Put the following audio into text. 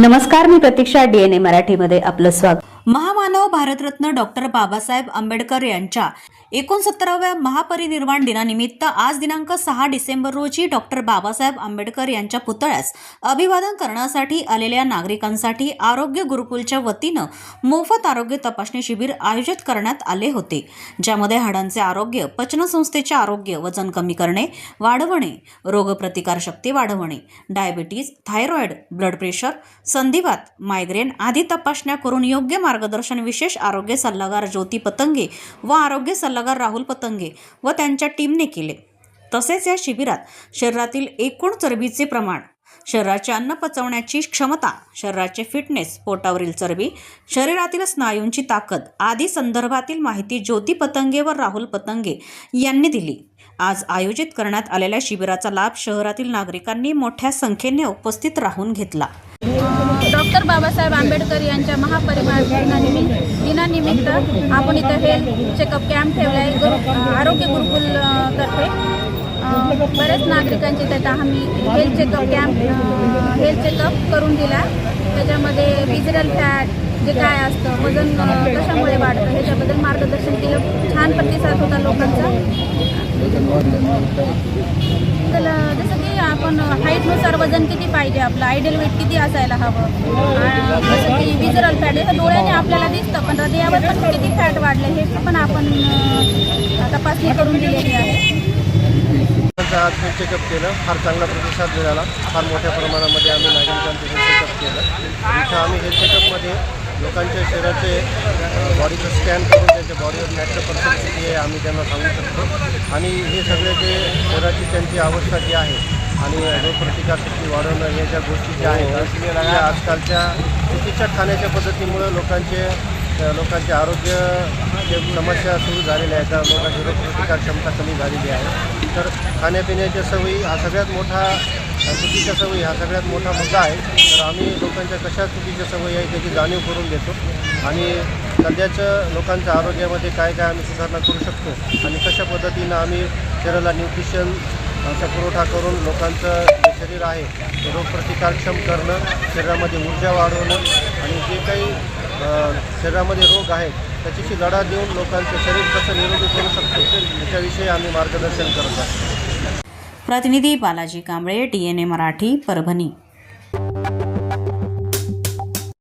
नमस्कार मी प्रतीक्षा डीएनए मराठीमध्ये आपलं स्वागत. महामानव भारतरत्न डॉक्टर बाबासाहेब आंबेडकर यांच्या एकोणसत्तराव्या महापरिनिर्वाण दिनानिमित्त आज दिनांक सहा डिसेंबर रोजी डॉक्टर बाबासाहेब आंबेडकर यांच्या पुतळ्यास अभिवादन करण्यासाठी आलेल्या नागरिकांसाठी आरोग्य गुरुकुलच्या वतीनं मोफत आरोग्य तपासणी शिबिर आयोजित करण्यात आले होते ज्यामध्ये हाडांचे आरोग्य पचनसंस्थेचे आरोग्य वजन कमी करणे वाढवणे रोगप्रतिकारशक्ती वाढवणे डायबिटीज थायरॉईड ब्लड प्रेशर संधिवात मायग्रेन आदी तपासण्या करून योग्य मार्गदर्शन विशेष आरोग्य सल्लागार ज्योती पतंगे व आरोग्य सल्ला सल्लागार राहुल पतंगे व त्यांच्या टीमने केले. तसेच या शिबिरात शरीरातील एकूण चरबीचे प्रमाण शरीराचे अन्न पचवण्याची क्षमता शरीराचे फिटनेस पोटावरील चरबी शरीरातील स्नायूंची ताकद आदी संदर्भातील माहिती ज्योती पतंगे व राहुल पतंगे यांनी दिली. आज आयोजित करण्यात आलेल्या शिबिराचा लाभ शहरातील नागरिकांनी मोठ्या संख्येने उपस्थित राहून घेतला. डॉक्टर बाबासाहेब आंबेडकर यांच्या महापरिवार दिनानिमित्त आपण इथं हेल्थ चेकअप कॅम्प ठेवला आहे. गुरु आरोग्य गुरुकुलतर्फे बऱ्याच नागरिकांचे त्यात आम्ही health checkup camp health checkup करून दिला. त्याच्यामध्ये विजरल फॅट जे काय असतं वजन कशामुळे वाढतं ह्याच्याबद्दल मार्गदर्शन केलं. छान प्रतिसाद होता लोकांचा. तर जसं की आपण हाईटनुसार वजन किती पाहिजे आपलं? आयडियल वेट किती असायला हवं? जसं की विजरल फॅट हे डोळ्याने आपल्याला दिसतं पण हृदयावर पण किती फॅट वाढलं हे पण आपण तपासणी करून दिलेली आहे. आज चेकअप केलं फार चांगला प्रतिसाद मिळाला. फार मोठ्या प्रमाणामध्ये आम्ही नागरिकांचं चेकअप केलं. इथं आम्ही हेल्थ लोकांच्या शरीराचे बॉडीचं स्कॅन करून त्यांच्या बॉडीवर नॅचरल पर्सन किती आहे आम्ही त्यांना सांगू शकतो. आणि हे सगळे जे शरीराची त्यांची अवस्था जी आहे आणि रोगप्रतिकारशक्ती वाढवणं या ज्या गोष्टी ज्या आहेत आजकालच्या चुकीच्या खाण्याच्या पद्धतीमुळं लोकांचे लोकांचे आरोग्य जे समस्या सुरू झालेल्या आहेत त्या लोकांची रोगप्रतिकार क्षमता कमी झालेली आहे. तर खाण्यापिण्याच्या सवयी हा सगळ्यात मोठा चुकीच्या सवयी हा सगळ्यात मोठा मुद्दा आहे. तर आम्ही लोकांच्या कशा चुकीच्या सवयी आहे त्याची जाणीव करून देतो आणि सध्याचं लोकांच्या आरोग्यामध्ये काय काय आम्ही सुधारणा करू शकतो आणि कशा पद्धतीनं आम्ही शरीराला न्यूट्रिशन चा पुरवठा करून लोकांचं जे शरीर आहे ते रोगप्रतिकारक्षम करणं शरीरामध्ये ऊर्जा वाढवणं आणि जे काही शरीरामध्ये रोग आहेत त्याच्याशी लढा देऊन लोकांचं शरीर कसं निरोगी करू शकतो याच्याविषयी आम्ही मार्गदर्शन करत असतो प्रतिनिधी Balaji Kamble D N A Marathi Parbhani.